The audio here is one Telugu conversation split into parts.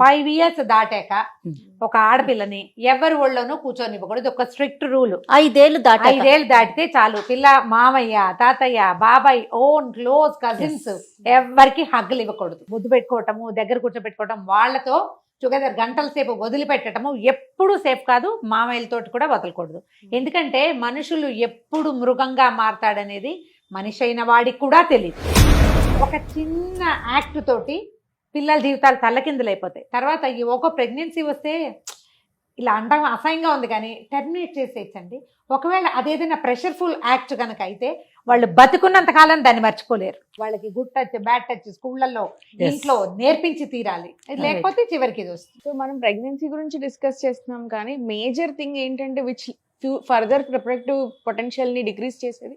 ఫైవ్ ఇయర్స్ దాటాక Hmm. ఒక ఆడపిల్లని ఎవరి ఒళ్ళోనూ కూర్చొనివ్వకూడదు. ఒక స్ట్రిక్ట్ రూల్ ఐదేళ్ళు దాటి ఐదేళ్ళు దాటితే చాలు. పిల్ల మామయ్య తాతయ్య బాబాయ్ ఓన్ క్లోజ్ కజిన్స్ ఎవరికి హగ్గులు ఇవ్వకూడదు. ముద్దు పెట్టుకోవటము దగ్గర కూర్చోబెట్టుకోవటం వాళ్ళతో టుగెదర్ గంటల సేపు వదిలిపెట్టడము ఎప్పుడు సేఫ్ కాదు. మామయ్యలతోటి కూడా వదలకూడదు. ఎందుకంటే మనుషులు ఎప్పుడు మృగంగా మారతాడనేది మనిషి అయిన వాడికి కూడా తెలియదు ఒక చిన్న యాక్ట్ తోటి పిల్లల జీవితాలు తల్లకిందులైపోతాయి. తర్వాత ఈ ఒక ప్రెగ్నెన్సీ వస్తే ఇలా అండం అసహ్యంగా ఉంది కానీ టెర్మినేట్ చేసేయచ్చండి. ఒకవేళ అదేదైనా ప్రెషర్ఫుల్ యాక్ట్ కనుక అయితే వాళ్ళు బతుకున్నంత కాలం దాన్ని మర్చిపోలేరు. వాళ్ళకి గుడ్ టచ్ బ్యాడ్ టచ్ స్కూళ్ళల్లో. ఇంట్లో నేర్పించి తీరాలి. లేకపోతే చివరికి ఇది వస్తుంది. సో మనం ప్రెగ్నెన్సీ గురించి డిస్కస్ చేస్తున్నాం కానీ మేజర్ థింగ్ ఏంటంటే విచ్ ఫర్దర్ రిప్రొడక్టివ్ పొటెన్షియల్ని డిక్రీస్ చేసేది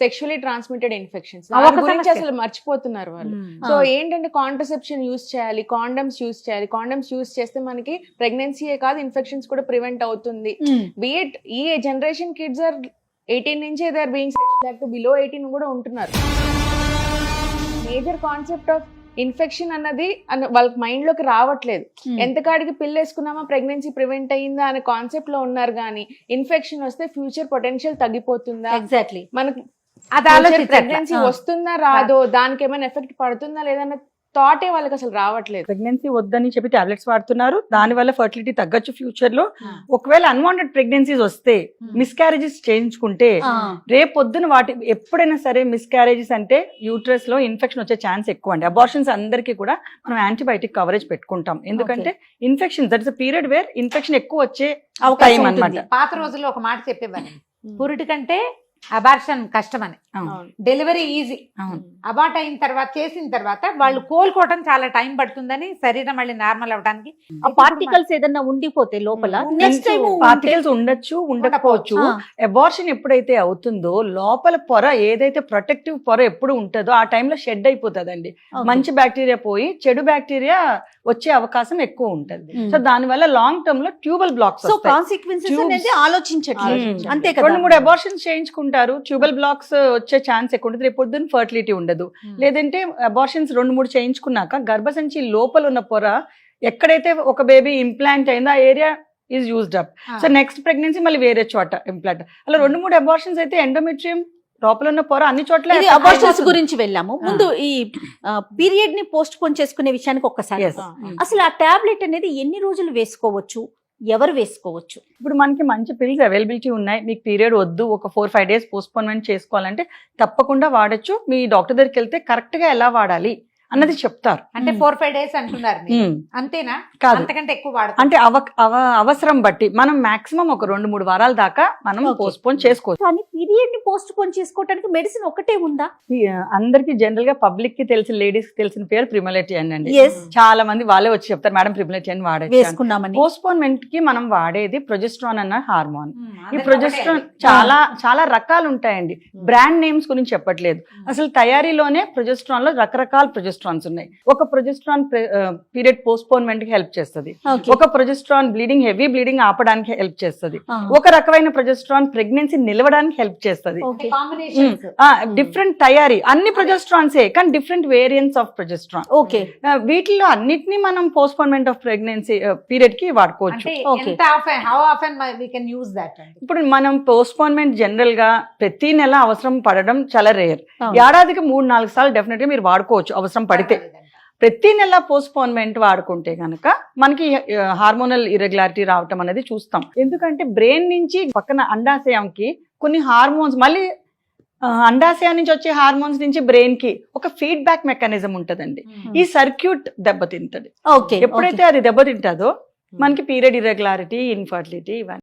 సెక్షువల్లీ ట్రాన్స్మిటెడ్ ఇన్ఫెక్షన్స్ గురించి. అసలు మర్చిపోతున్నారు వాళ్ళు. Hmm. సో ఏంటంటే కాంట్రసెప్షన్ యూస్ చేయాలి కాండమ్స్ యూస్ చేయాలి. కాండమ్స్ యూస్ చేస్తే మనకి ప్రెగ్నెన్సీయే కాదు ఇన్ఫెక్షన్స్ కూడా ప్రివెంట్ అవుతుంది. బిఎట్ ఈ జనరేషన్ కిడ్స్ ఆర్ ఎయిటీన్ నుంచి they are being below eighteen కూడా ఉంటున్నారు. మేజర్ కాన్సెప్ట్ ఆఫ్ ఇన్ఫెక్షన్ అన్నది అన్న వాళ్ళకి మైండ్లోకి రావట్లేదు. ఎంత కాడికి పిల్ల వేసుకున్నామా ప్రెగ్నెన్సీ ప్రివెంట్ అయ్యిందా అనే కాన్సెప్ట్లో ఉన్నారు కానీ ఇన్ఫెక్షన్ వస్తే ఫ్యూచర్ పొటెన్షియల్ తగ్గిపోతుందా? ఎగ్జాక్ట్లీ మనకి. ప్రెగ్నెన్సీ. వస్తుందా రాదో దానికి ఏమైనా ఎఫెక్ట్ పడుతుందా లేదన్న థాటే వాళ్ళకి అసలు రావట్లేదు. ప్రెగ్నెన్సీ వద్దని చెప్పి టాబ్లెట్స్ వాడుతున్నారు. దాని వల్ల ఫర్టిలిటీ తగ్గొచ్చు ఫ్యూచర్లో. Hmm. ఒకవేళ అన్వాంటెడ్ ప్రెగ్నెన్సీస్ వస్తే Hmm. మిస్క్యారేజెస్ చేయించుకుంటే రేపు పొద్దున వాటి ఎప్పుడైనా సరే మిస్క్యారేజెస్ అంటే యూట్రస్లో ఇన్ఫెక్షన్ వచ్చే ఛాన్స్ ఎక్కువ అండి. అబార్షన్స్ అందరికీ కూడా మనం యాంటీబయాటిక్ కవరేజ్ పెట్టుకుంటాం. ఎందుకంటే infection that is period where infection ఎక్కువ వచ్చే అవకాశం. అనమాట పాత రోజుల్లో ఒక మాట చెప్పేవారు. పురుటి కంటే అబార్షన్ కష్టమని. డెలివరీ ఈజీ అవును. అబార్ట్ అయిన తర్వాత చేసిన తర్వాత వాళ్ళు కోలుకోవడం చాలా టైం పడుతుందని శరీరం మళ్ళీ నార్మల్ అవడానికి ఆ పార్టికల్స్ ఏదన్నా ఉండిపోతే లోపల. నెక్స్ట్ టైం పార్టికల్స్ ఉండొచ్చు ఉండకపోవచ్చు. అబార్షన్ ఎప్పుడైతే అవుతుందో లోపల పొర ఏదైతే ప్రొటెక్టివ్ పొర ఎప్పుడు ఉంటుందో ఆ టైంలో షెడ్ అయిపోతుందండి. మంచి బ్యాక్టీరియా పోయి చెడు బ్యాక్టీరియా వచ్చే అవకాశం ఎక్కువ ఉంటుంది. సో దాని వల్ల లాంగ్ టర్మ్లో tubal blocks so consequences Tubes. అనేది ఆలోచించట్లేదు. అంతే కదా? రెండు మూడు అబార్షన్స్ చేయించుకుంటారు ట్యూబల్ బ్లాక్స్ వచ్చే ఛాన్స్ ఎక్కువ ఉంటుంది. రేపు పొద్దున్న ఫర్టిలిటీ ఉండదు. లేదంటే అబార్షన్స్ రెండు మూడు చేయించుకున్నాక గర్భసంచి లోపల ఉన్న పొర ఎక్కడైతే ఒక బేబీ ఇంప్లాంట్ అయిందో ఆ area is used up so next pregnancy మళ్ళీ వేరే చోట ఇంప్లాంట్ అలా రెండు మూడు అబార్షన్స్ అయితే ఎండోమెట్రియం లోపల ఉన్న పొర అన్ని చోట్ల అబార్షన్స్. గురించి వెళ్ళాము. ముందు ఈ పీరియడ్ని పోస్ట్ పోన్ చేసుకునే విషయానికి ఒక్కసారి. వద్దాం. అసలు ఆ టాబ్లెట్ అనేది ఎన్ని రోజులు వేసుకోవచ్చు? ఎవరు వేసుకోవచ్చు? ఇప్పుడు మనకి మంచి పిల్స్ అవైలబిలిటీ ఉన్నాయి. మీకు పీరియడ్ వద్దు. ఒక ఫోర్ ఫైవ్ డేస్ పోస్ట్పోన్మెంట్ చేసుకోవాలంటే తప్పకుండా వాడచ్చు. మీ డాక్టర్ దగ్గరికి వెళ్తే కరెక్ట్గా ఎలా వాడాలి? అన్నది చెప్తారు. అంటే. ఫోర్ ఫైవ్ డేస్ అంటున్నారు మీరు. అంతేనా? కాదు. అంతకంటే ఎక్కువ వాడతారు. అంటే అవ అవ అవసరం బట్టి మనం మాక్సిమం ఒక రెండు మూడు వారాల దాకా మనం. పోస్ట్పోన్ చేసుకోవచ్చు. కానీ పీరియడ్ని పోస్ట్ పోన్ చేసుకోవడానికి మెడిసిన్ ఒకటే ఉందా? ఈ, అందరికి జనరల్గా పబ్లిక్కి తెలిసిన లేడీస్కి తెలిసిన పేరు ప్రిమలెటీ అని అండి. ఎస్ చాలా మంది వాళ్ళే వచ్చి చెప్తారు మేడం ప్రిమలెటీ అని వాడచ్చు వేసుకున్నామని. పోస్ట్పోన్మెంట్కి మనం వాడేది ప్రొజెస్ట్రాన్ అన్న హార్మోన్. ఈ అందరికీ ప్రొజెస్ట్రాన్ ఒకటే. చాలా చాలా రకాలు ఉంటాయండి బ్రాండ్ నేమ్స్ గురించి చెప్పట్లేదు. అసలు తయారీలోనే ప్రొజెస్ట్రాన్లో రకరకాల ప్రొజెస్ట్రాన్స్ ఉన్నాయి. ఒక ప్రొజెస్ట్రాన్ పీరియడ్ పోస్ట్పోన్మెంట్కి హెల్ప్ చేస్తుంది. ఒక ప్రొజెస్ట్రాన్ బ్లీడింగ్ హెవీ బ్లీడింగ్ ఆపడానికి హెల్ప్ చేస్తుంది. ఒక రకమైన ప్రొజెస్ట్రాన్ ప్రెగ్నెన్సీ నిలవడానికి హెల్ప్ చేస్తుంది. డిఫరెంట్ తయారీ. అన్ని ప్రొజెస్ట్రాన్సే కానీ different variants of progesterone okay వీటిలో అన్నిటిని మనం పోస్ట్పోన్మెంట్ ఆఫ్ ప్రెగ్నెన్సీ పీరియడ్కి వాడుకోవచ్చు. అంటే Okay. ఎంత often how often we can use that అండి? ఇప్పుడు మనం పోస్ట్పోన్మెంట్ జనరల్గా ప్రతి నెల అవసరం పడడం చాలా రేర్. ఏడాదికి మూడు నాలుగు సార్లు డెఫినెట్గా మీరు వాడుకోవచ్చు అవసరం పడితే. ప్రతి నెల పోస్ట్పోన్మెంట్ వాడుకుంటే కనుక మనకి హార్మోనల్ ఇరెగ్యులారిటీ రావటం అనేది చూస్తాం. ఎందుకంటే బ్రెయిన్ నుంచి పక్కన అండాశయంకి కొన్ని హార్మోన్స్ మళ్ళీ అండాశయం నుంచి వచ్చే హార్మోన్స్ నుంచి బ్రెయిన్కి ఒక ఫీడ్బ్యాక్ మెకానిజం ఉంటదండి. ఈ సర్క్యూట్ దెబ్బతింటది. ఓకే ఎప్పుడైతే అది దెబ్బతింటుందో మనకి పీరియడ్ ఇరెగ్యులారిటీ ఇన్ఫర్టిలిటీ ఇవన్నీ